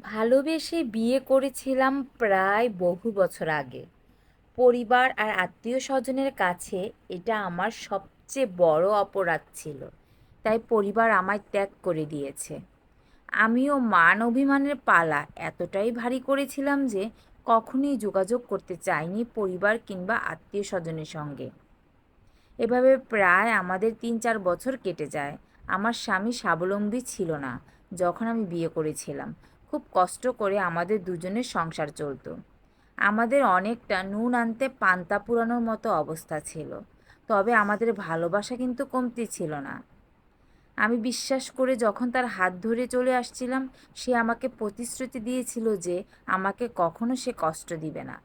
ভালোবেসে বিয়ে করেছিলাম প্রায় বহু বছর আগে। পরিবার আর আত্মীয় স্বজনের কাছে এটা আমার সবচেয়ে বড় অপরাধ ছিল। তাই পরিবার আমায় ত্যাগ করে দিয়েছে। আমিও মান অভিমানের পালা এতটাই ভারী করেছিলাম যে কখনোই যোগাযোগ করতে চাইনি পরিবার কিংবা আত্মীয় স্বজনের সঙ্গে। এভাবে প্রায় আমাদের তিন চার বছর কেটে যায়। আমার স্বামী স্বাবলম্বী ছিল না যখন আমি বিয়ে করেছিলাম। খুব কষ্ট করে আমাদের দুজনের সংসার চলতো। আমাদের অনেকটা নুন আনতে পান্তা পুরানোর মতো অবস্থা ছিল, তবে আমাদের ভালোবাসা কিন্তু কমতি ছিল না। আমি বিশ্বাস করে যখন তার হাত ধরে চলে আসছিলাম, সে আমাকে প্রতিশ্রুতি দিয়েছিল যে আমাকে কখনো সে কষ্ট দিবে না।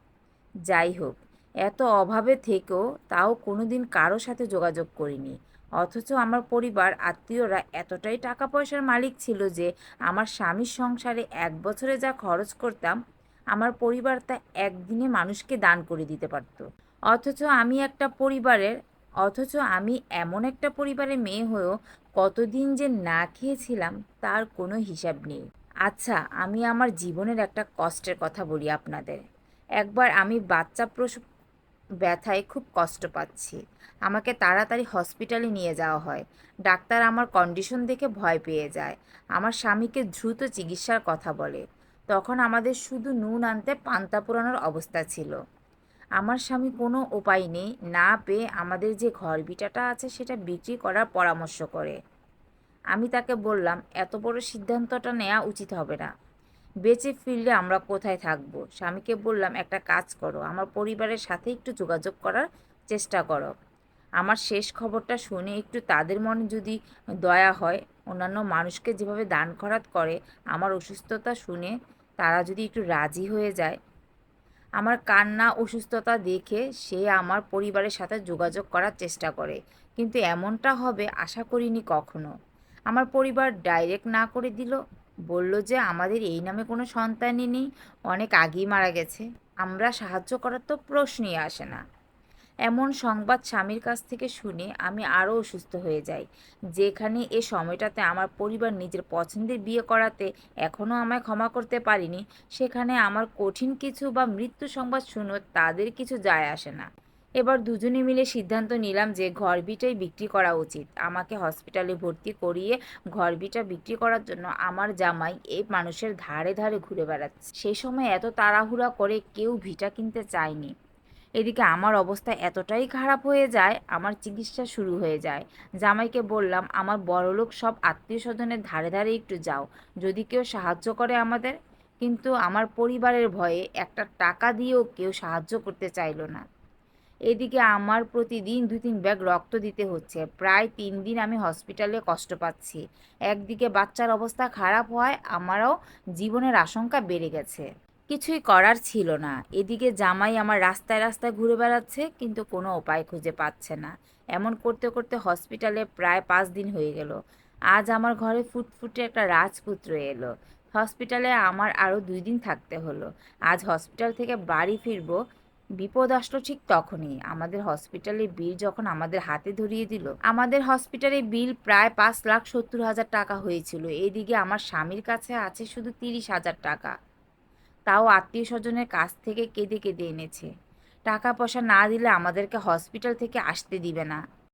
যাই হোক, এত অভাবে থেকেও তাও কোনোদিন কারও সাথে যোগাযোগ করিনি। অথচ আমার পরিবার, আত্মীয়রা এতটাই টাকা পয়সার মালিক ছিল যে আমার স্বামীর সংসারে এক বছরে যা খরচ করতাম, আমার পরিবার তা একদিনে মানুষকে দান করে দিতে পারত। অথচ আমি একটা পরিবারের, অথচ আমি এমন একটা পরিবারের মেয়ে হয়েও কতদিন যে না খেয়েছিলাম তার কোনো হিসাব নেই। আচ্ছা আমি আমার জীবনের একটা কষ্টের কথা বলি আপনাদের। একবার আমি বাচ্চা প্রসব ব্যথায় খুব কষ্ট পাচ্ছি। আমাকে তাড়াতাড়ি হসপিটালে নিয়ে যাওয়া হয়। ডাক্তার আমার কন্ডিশন দেখে ভয় পেয়ে যায়। আমার স্বামীকে দ্রুত চিকিৎসার কথা বলে। তখন আমাদের শুধু নুন আনতে পান্তা পুরানোর অবস্থা ছিল। আমার স্বামী কোনো উপায় নেই, না পেয়ে আমাদের যে ঘর বিটাটা আছে সেটা বিক্রি করার পরামর্শ করে। আমি তাকে বললাম, এত বড় সিদ্ধান্তটা নেওয়া উচিত হবে না। বেঁচে ফিরলে আমরা কোথায় থাকব? স্বামীকে বললাম, একটা কাজ করো, আমার পরিবারের সাথে একটু যোগাযোগ করার চেষ্টা করো। আমার শেষ খবরটা শুনে একটু তাদের মনে যদি দয়া হয়, অন্যান্য মানুষকে যেভাবে দান খরাত করে, আমার অসুস্থতা শুনে তারা যদি একটু রাজি হয়ে যায়, আমার কান্না, অসুস্থতা দেখে সে আমার পরিবারের সাথে যোগাযোগ করার চেষ্টা করে। কিন্তু এমনটা হবে, আশা করিনি কখনো। আমার পরিবার ডাইরেক্ট না করে দিল বলল যে, আমাদের এই নামে কোনো সন্তানই নেই। অনেক আগেই মারা গেছে। আমরা সাহায্য করার তো প্রশ্নই আসে না। এমন সংবাদ স্বামীর কাছ থেকে শুনে আমি আরও অসুস্থ হয়ে যাই। যেখানে এ সময়টাতে আমার পরিবার নিজের পছন্দের বিয়ে করাতে এখনও আমায় ক্ষমা করতে পারিনি, সেখানে আমার কঠিন কিছু বা মৃত্যু সংবাদ শুনো তাদের কিছু যায় আসে না। এবার দুজনে মিলে সিদ্ধান্ত নিলাম যে ঘর ঘরবিটাই বিক্রি করা উচিত। আমাকে হসপিটালে ভর্তি করিয়ে ঘর ঘরবিটা বিক্রি করার জন্য আমার জামাই এই মানুষের ধারে ধারে ঘুরে বেড়াচ্ছে। সেই সময় এত তাড়াহুড়া করে কেউ ভিটা কিনতে চায়নি। এদিকে আমার অবস্থা এতটাই খারাপ হয়ে যায়, আমার চিকিৎসা শুরু হয়ে যায়। জামাইকে বললাম, আমার বড়লোক সব আত্মীয় স্বজনের ধারে ধারে একটু যাও, যদি কেউ সাহায্য করে আমাদের। কিন্তু আমার পরিবারের ভয়ে একটা টাকা দিয়েও কেউ সাহায্য করতে চাইলো না। এদিকে আমার প্রতিদিন দুই তিন ব্যাগ রক্ত দিতে হচ্ছে। প্রায় তিন দিন আমি হসপিটালে কষ্ট পাচ্ছি। একদিকে বাচ্চার অবস্থা খারাপ হওয়ায় আমারও জীবনের আশঙ্কা বেড়ে গেছে। কিছুই করার ছিল না। এদিকে জামাই আমার রাস্তায় রাস্তায় ঘুরে বেড়াচ্ছে, কিন্তু কোনো উপায় খুঁজে পাচ্ছে না। এমন করতে করতে হসপিটালে প্রায় পাঁচ দিন হয়ে গেল। আজ আমার ঘরে ফুটফুটে একটা রাজপুত্র এলো। হসপিটালে আমার আরও দুই দিন থাকতে হলো। আজ হসপিটাল থেকে বাড়ি ফিরবো বিপদ আসলো ঠিক তখনই। আমাদের হসপিটালে বিল যখন আমাদের হাতে ধরিয়ে দিল, আমাদের হসপিটালে বিল প্রায় পাঁচ লাখ সত্তর হাজার টাকা হয়েছিল। এদিকে আমার স্বামীর কাছে আছে শুধু তিরিশ হাজার টাকা। তাও আত্মীয় স্বজনের কাছ থেকে কেঁদে কেঁদে এনেছে। টাকা পয়সা না দিলে আমাদেরকে হসপিটাল থেকে আসতে দিবে না।